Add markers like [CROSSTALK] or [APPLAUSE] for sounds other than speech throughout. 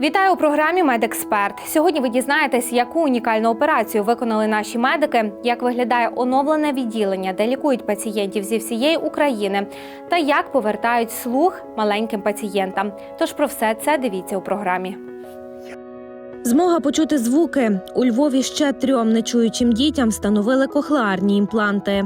Вітаю у програмі Медексперт. Сьогодні ви дізнаєтесь, яку унікальну операцію виконали наші медики, як виглядає оновлене відділення, де лікують пацієнтів зі всієї України, та як повертають слух маленьким пацієнтам. Тож про все це дивіться у програмі. Змога почути звуки у Львові ще трьом нечуючим дітям встановили кохлеарні імпланти.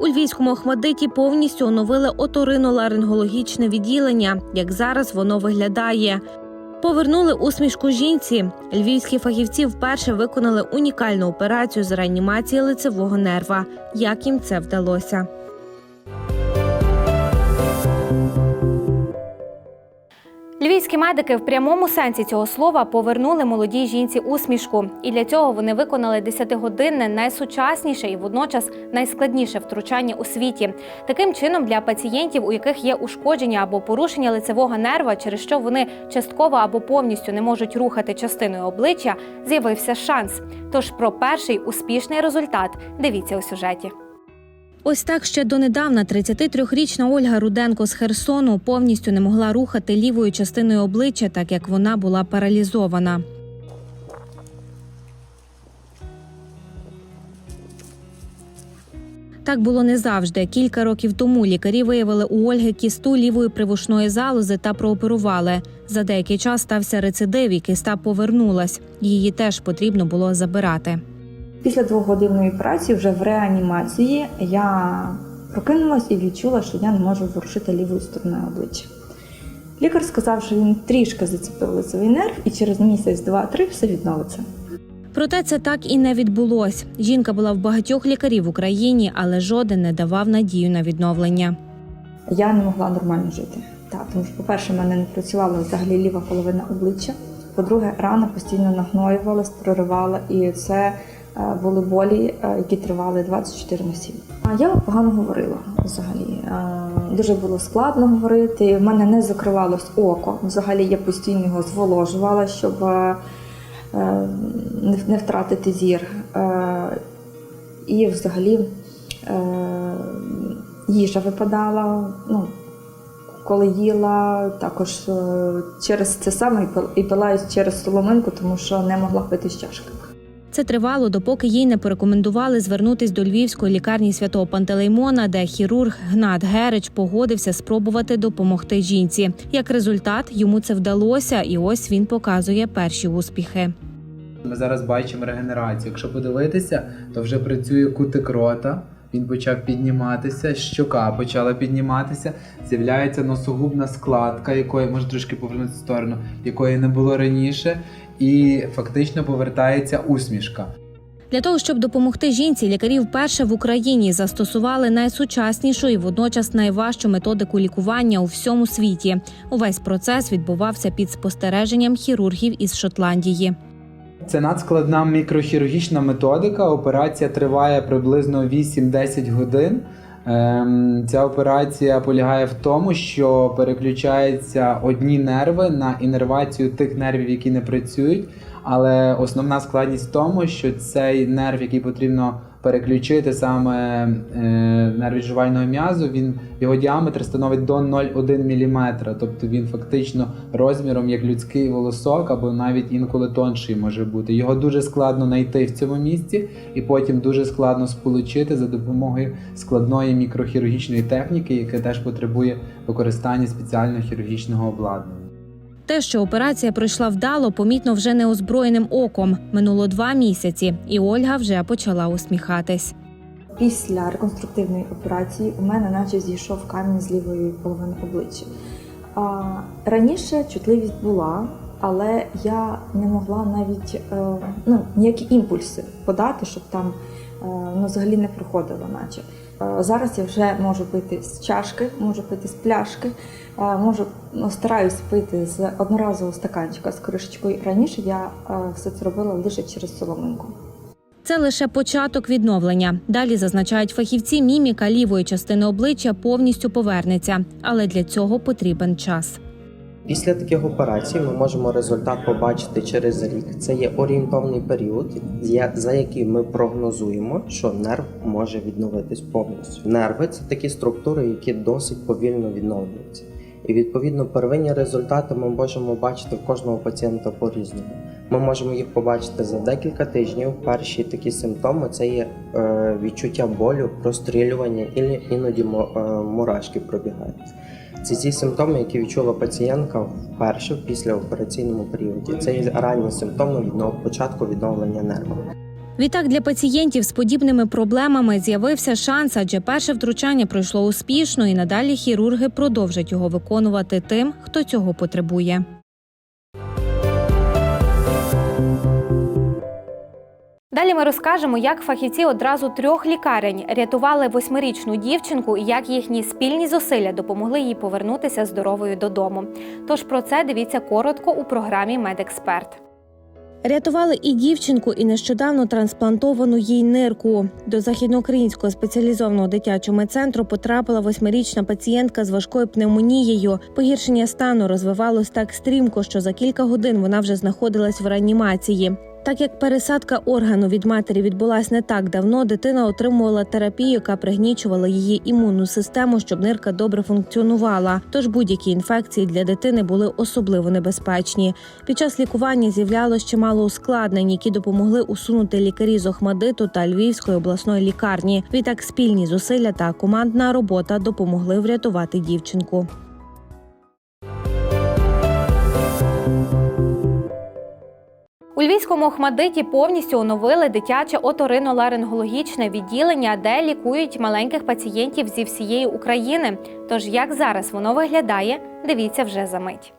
У Львівському Охмадиті повністю оновили оториноларингологічне відділення. Як зараз воно виглядає. Повернули усмішку жінці. Львівські фахівці вперше виконали унікальну операцію з реанімації лицевого нерва. Як їм це вдалося? Львівські медики в прямому сенсі цього слова повернули молодій жінці усмішку, і для цього вони виконали 10-годинне найсучасніше і водночас найскладніше втручання у світі. Таким чином, для пацієнтів, у яких є ушкодження або порушення лицевого нерва, через що вони частково або повністю не можуть рухати частиною обличчя, з'явився шанс. Тож про перший успішний результат дивіться у сюжеті. Ось так ще донедавна 33-річна Ольга Руденко з Херсону повністю не могла рухати лівою частиною обличчя, так як вона була паралізована. Так було не завжди. Кілька років тому лікарі виявили у Ольги кісту лівої привушної залози та прооперували. За деякий час стався рецидив, і киста повернулась. Її теж потрібно було забирати. Після двогодинної операції вже в реанімації я прокинулась і відчула, що я не можу ворушити лівою стороною обличчя. Лікар сказав, що він трішки зацепив лицевий нерв, і через місяць, два-три все відновиться. Проте це так і не відбулось. Жінка була в багатьох лікарів в Україні, але жоден не давав надію на відновлення. Я не могла нормально жити. Так, тому що, по-перше, в мене не працювала взагалі ліва половина обличчя. По-друге, рана постійно нагноювалась, проривала, і це е, були болі, е, які тривали 24 на 7. А я погано говорила взагалі. Е, Дуже було складно говорити. В мене не закривалось око. Взагалі я постійно його зволожувала, щоб не- втратити зір. І взагалі їжа випадала. Ну, коли їла, також через це саме і пила через соломинку, тому що не могла пити з чашки. Це тривало, допоки їй не порекомендували звернутись до львівської лікарні святого Пантелеймона, де хірург Гнат Герич погодився спробувати допомогти жінці. Як результат, йому це вдалося, і ось він показує перші успіхи. Ми зараз бачимо регенерацію. Якщо подивитися, то вже працює кутик рота. Він почав підніматися, щока почала підніматися. З'являється носогубна складка, якої може трошки повернутися в сторону, якої не було раніше, і фактично повертається усмішка. Для того щоб допомогти жінці, лікарі вперше в Україні застосували найсучаснішу і водночас найважчу методику лікування у всьому світі. Увесь процес відбувався під спостереженням хірургів із Шотландії. Це надскладна мікрохірургічна методика. Операція триває приблизно 8-10 годин. Ем, Ця операція полягає в тому, що переключаються одні нерви на інервацію тих нервів, які не працюють. Але основна складність в тому, що цей нерв, який потрібно переключити, саме е, нерв віджувального м'язу, він його діаметр становить до 0,1 мм. Тобто він фактично розміром як людський волосок, або навіть інколи тонший може бути. Його дуже складно знайти в цьому місці, і потім дуже складно сполучити за допомогою складної мікрохірургічної техніки, яка теж потребує використання спеціального хірургічного обладнання. Те, що операція пройшла вдало, помітно вже неозброєним оком. Минуло два місяці, і Ольга вже почала усміхатись. Після реконструктивної операції у мене наче зійшов камінь з лівої половини обличчя. Раніше чутливість була, але я не могла навіть е, ну, ніякі імпульси подати, щоб там ну, взагалі не проходило, наче. Зараз я вже можу пити з чашки, можу пити з пляшки, е, можу ну, стараюсь пити з одноразового стаканчика з кришечкою. Раніше я е, все це робила лише через соломинку. Це лише початок відновлення. Далі зазначають фахівці, міміка лівої частини обличчя повністю повернеться, але для цього потрібен час. Після таких операцій ми можемо результат побачити через рік. Це є орієнтовний період, за який ми прогнозуємо, що нерв може відновитись повністю. Нерви це такі структури, які досить повільно відновлюються. І відповідно первинні результати ми можемо бачити в кожного пацієнта по-різному. Ми можемо їх побачити за декілька тижнів. Перші такі симптоми це є е, відчуття болю, прострілювання і іноді е, мурашки пробігають. Це ті симптоми, які відчула пацієнтка вперше в післяопераційному періоді. Це ранні симптоми від початку відновлення нерва. Відтак для пацієнтів з подібними проблемами з'явився шанс, адже перше втручання пройшло успішно, і надалі хірурги продовжать його виконувати тим, хто цього потребує. Далі ми розкажемо, як фахівці одразу трьох лікарень рятували восьмирічну дівчинку і як їхні спільні зусилля допомогли їй повернутися здоровою додому. Тож про це дивіться коротко у програмі Медексперт. Рятували і дівчинку, і нещодавно трансплантовану їй нирку. До західноукраїнського спеціалізованого дитячого медцентру потрапила восьмирічна пацієнтка з важкою пневмонією. Погіршення стану розвивалось так стрімко, що за кілька годин вона вже знаходилась в реанімації. Так як пересадка органу від матері відбулась не так давно, дитина отримувала терапію, яка пригнічувала її імунну систему, щоб нирка добре функціонувала. Тож будь-які інфекції для дитини були особливо небезпечні. Під час лікування з'являлось чимало ускладнень, які допомогли усунути лікарі з Охмадиту та Львівської обласної лікарні. Відтак спільні зусилля та командна робота допомогли врятувати дівчинку. Львівському Охмадиті повністю оновили дитяче оториноларингологічне відділення, де лікують маленьких пацієнтів зі всієї України. Тож як зараз воно виглядає, дивіться вже за мить.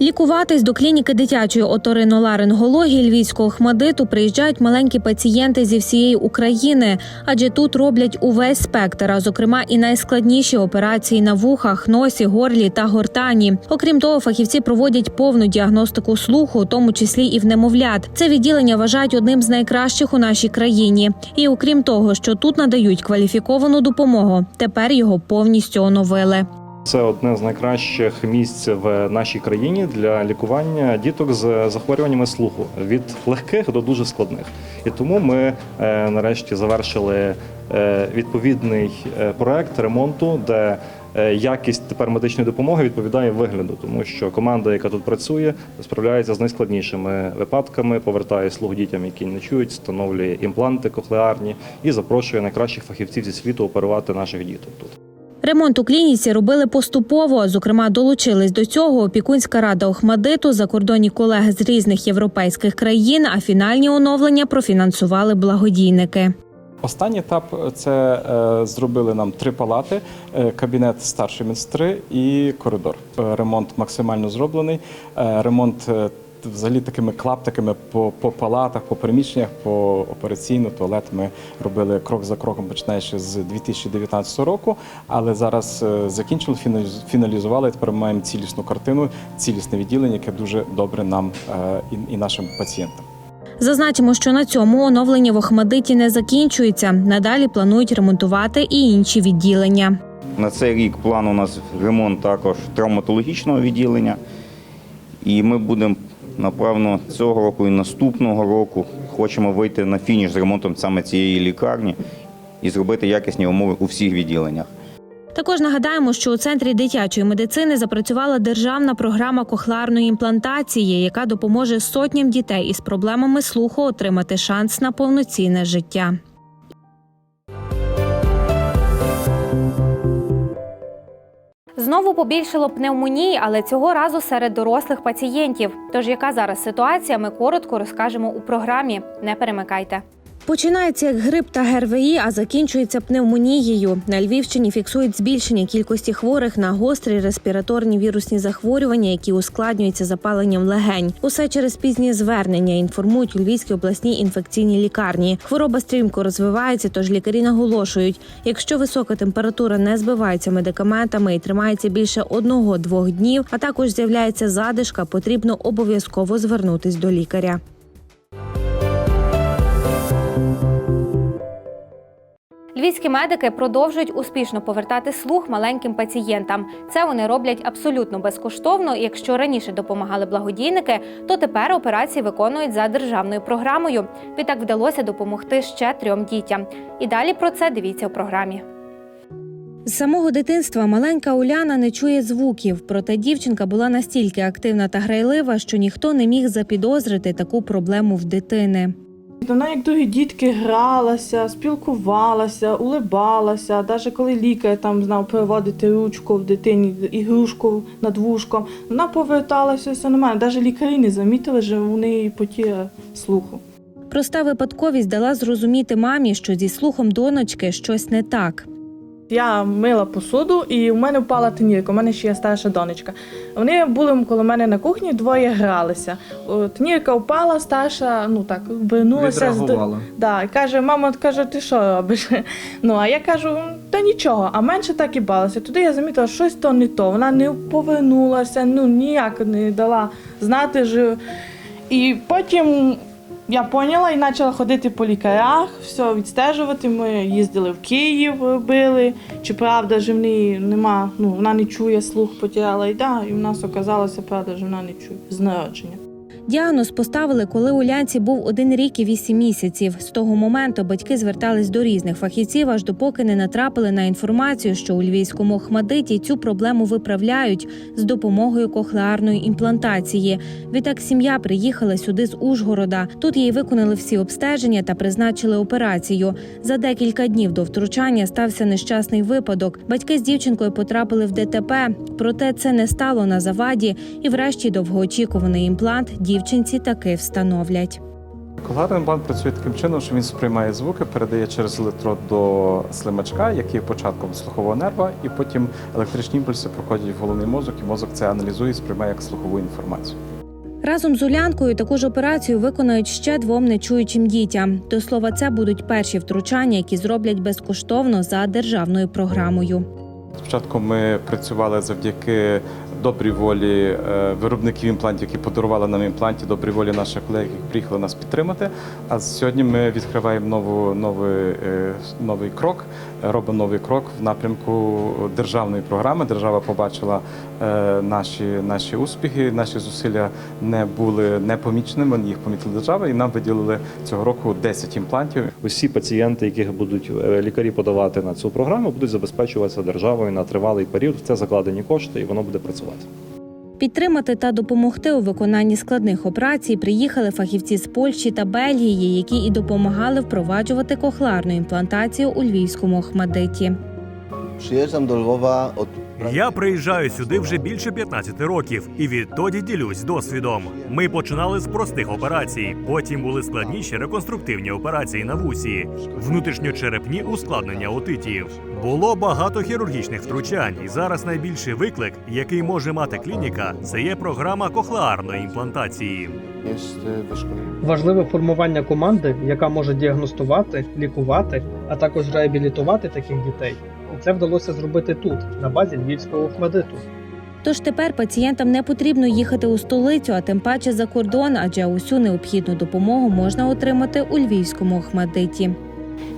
Лікуватись до клініки дитячої оториноларингології Львівського Охмадиту приїжджають маленькі пацієнти зі всієї України, адже тут роблять увесь спектр, а зокрема і найскладніші операції на вухах, носі, горлі та гортані. Окрім того, фахівці проводять повну діагностику слуху, у тому числі і в немовлят. Це відділення вважають одним з найкращих у нашій країні. І окрім того, що тут надають кваліфіковану допомогу, тепер його повністю оновили. Це одне з найкращих місць в нашій країні для лікування діток з захворюваннями слуху від легких до дуже складних. І тому ми е, нарешті завершили е, відповідний е, проект ремонту, де якість тепер медичної допомоги відповідає вигляду, тому що команда, яка тут працює, справляється з найскладнішими випадками, повертає слух дітям, які не чують, встановлює імпланти кохлеарні і запрошує найкращих фахівців зі світу оперувати наших діток тут. Ремонт у клініці робили поступово. Зокрема, долучились до цього опікунська рада Охмадиту, закордонні колеги з різних європейських країн. А фінальні оновлення профінансували благодійники. Останній етап це е, зробили нам три палати: е, кабінет старший медсестри і коридор. Е, Ремонт максимально зроблений. Ремонт взагалі такими клаптиками по, по палатах, по приміщеннях, по операційну туалет ми робили крок за кроком, починаючи з 2019 року. Але зараз е, закінчили, фіналіз- фіналізували. Тепер ми маємо цілісну картину, цілісне відділення, яке дуже добре нам е, і, і нашим пацієнтам. Зазначимо, що на цьому оновлення в Охмадиті не закінчується. Надалі планують ремонтувати і інші відділення. На цей рік план у нас ремонт також травматологічного відділення. І ми будемо, напевно, цього року і наступного року хочемо вийти на фініш з ремонтом саме цієї лікарні і зробити якісні умови у всіх відділеннях. Також нагадаємо, що у центрі дитячої медицини запрацювала державна програма кохлеарної імплантації, яка допоможе сотням дітей із проблемами слуху отримати шанс на повноцінне життя. Знову побільшало пневмонії, але цього разу серед дорослих пацієнтів. Тож яка зараз ситуація, ми коротко розкажемо у програмі. Не перемикайте. Починається як грип та ГРВІ, а закінчується пневмонією. На Львівщині фіксують збільшення кількості хворих на гострі респіраторні вірусні захворювання, які ускладнюються запаленням легень. Усе через пізні звернення інформують у Львівській обласній інфекційній лікарні. Хвороба стрімко розвивається, тож лікарі наголошують, якщо висока температура не збивається медикаментами і тримається більше одного-двох днів, а також з'являється задишка, потрібно обов'язково звернутись до лікаря. Львівські медики продовжують успішно повертати слух маленьким пацієнтам. Це вони роблять абсолютно безкоштовно. Якщо раніше допомагали благодійники, то тепер операції виконують за державною програмою. Відтак вдалося допомогти ще трьом дітям. І далі про це дивіться у програмі. З самого дитинства маленька Уляна не чує звуків, проте дівчинка була настільки активна та грайлива, що ніхто не міг запідозрити таку проблему в дитини. Вона, як другі дітки, гралася, спілкувалася, улибалася. Навіть коли лікар там знав переводити ручку в дитині, ігрушку над вушком, вона поверталася все нормально. Навіть лікарі не замітили, що у неї потіра слуху. Проста випадковість дала зрозуміти мамі, що зі слухом донечки щось не так. Я мила посуду, і у мене впала тенірка. У мене ще є старша донечка. Вони були коло мене на кухні, двоє гралися. Тенірка впала, старша, ну так, обернулася. з- Да, і каже, мама, каже, ти що робиш? [LAUGHS] Ну, а я кажу, та нічого, а менше так і балася. Туди я замітила, що щось то не то. Вона не повернулася, ну ніяк не дала знати. Що... І потім я поняла і почала ходити по лікарях, все відстежувати. Ми їздили в Київ, робили. Чи правда, що в неї нема, ну вона не чує, слух потеряла. І да, і в нас оказалося, правда, що вона не чує з народження. Діагноз поставили, коли Улянці був один рік і вісім місяців. З того моменту батьки звертались до різних фахівців, аж допоки не натрапили на інформацію, що у львівському Охмадиті цю проблему виправляють з допомогою кохлеарної імплантації. Відтак сім'я приїхала сюди з Ужгорода. Тут їй виконали всі обстеження та призначили операцію. За декілька днів до втручання стався нещасний випадок. Батьки з дівчинкою потрапили в ДТП, проте це не стало на заваді, і врешті довгоочікуваний імплант дівчинці таки встановлять. Когларний імплант працює таким чином, що він сприймає звуки, передає через електрод до слимачка, який є початком слухового нерва, і потім електричні імпульси проходять в головний мозок, і мозок це аналізує і сприймає як слухову інформацію. Разом з Улянкою таку ж операцію виконають ще двом нечуючим дітям. До слова, це будуть перші втручання, які зроблять безкоштовно за державною програмою. Спочатку ми працювали завдяки добрій волі е, виробників імплантів, які подарували нам імпланти, добрій волі наших колег, які приїхали нас підтримати. А сьогодні ми відкриваємо нову, новий, е, новий крок, робимо новий крок в напрямку державної програми. Держава побачила е, наші, наші успіхи, наші зусилля не були непоміченими, їх помітила держава, і нам виділили цього року 10 імплантів. Усі пацієнти, яких будуть е, лікарі подавати на цю програму, будуть забезпечуватися державою на тривалий період. Це закладені кошти, і воно буде працювати. Підтримати та допомогти у виконанні складних операцій приїхали фахівці з Польщі та Бельгії, які і допомагали впроваджувати кохларну імплантацію у львівському Охмадиті. Przyjeżdżam do Lwowa od Я приїжджаю сюди вже більше 15 років і відтоді ділюсь досвідом. Ми починали з простих операцій, потім були складніші реконструктивні операції на вусі, внутрішньочерепні ускладнення отитів. Було багато хірургічних втручань, і зараз найбільший виклик, який може мати клініка, це є програма кохлеарної імплантації. Важливе формування команди, яка може діагностувати, лікувати, а також реабілітувати таких дітей. І це вдалося зробити тут, на базі львівського хмедиту. Тож тепер пацієнтам не потрібно їхати у столицю, а тим паче за кордон, адже усю необхідну допомогу можна отримати у львівському Охмадиті.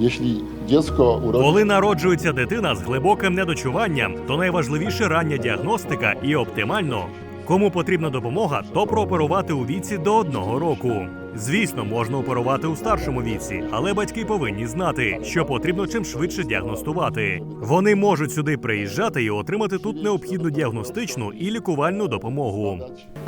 Urodzi Коли народжується дитина з глибоким недочуванням, то найважливіше рання діагностика і оптимально. Кому потрібна допомога, то прооперувати у віці до одного року. Звісно, можна оперувати у старшому віці, але батьки повинні знати, що потрібно чим швидше діагностувати. Вони можуть сюди приїжджати і отримати тут необхідну діагностичну і лікувальну допомогу.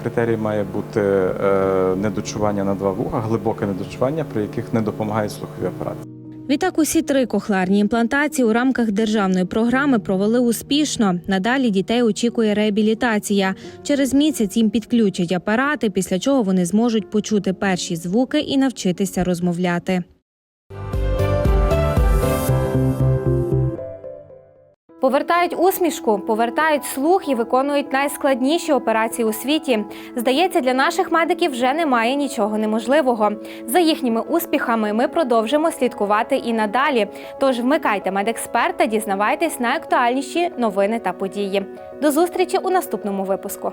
Критерій має бути е, недочування на два вуха, глибоке недочування, при яких не допомагають слухові апарати. Відтак, усі три кохлеарні імплантації у рамках державної програми провели успішно. Надалі дітей очікує реабілітація. Через місяць їм підключать апарати, після чого вони зможуть почути перші звуки і навчитися розмовляти. Повертають усмішку, повертають слух і виконують найскладніші операції у світі. Здається, для наших медиків вже немає нічого неможливого. За їхніми успіхами ми продовжимо слідкувати і надалі. Тож вмикайте медексперт та дізнавайтесь найактуальніші новини та події. До зустрічі у наступному випуску.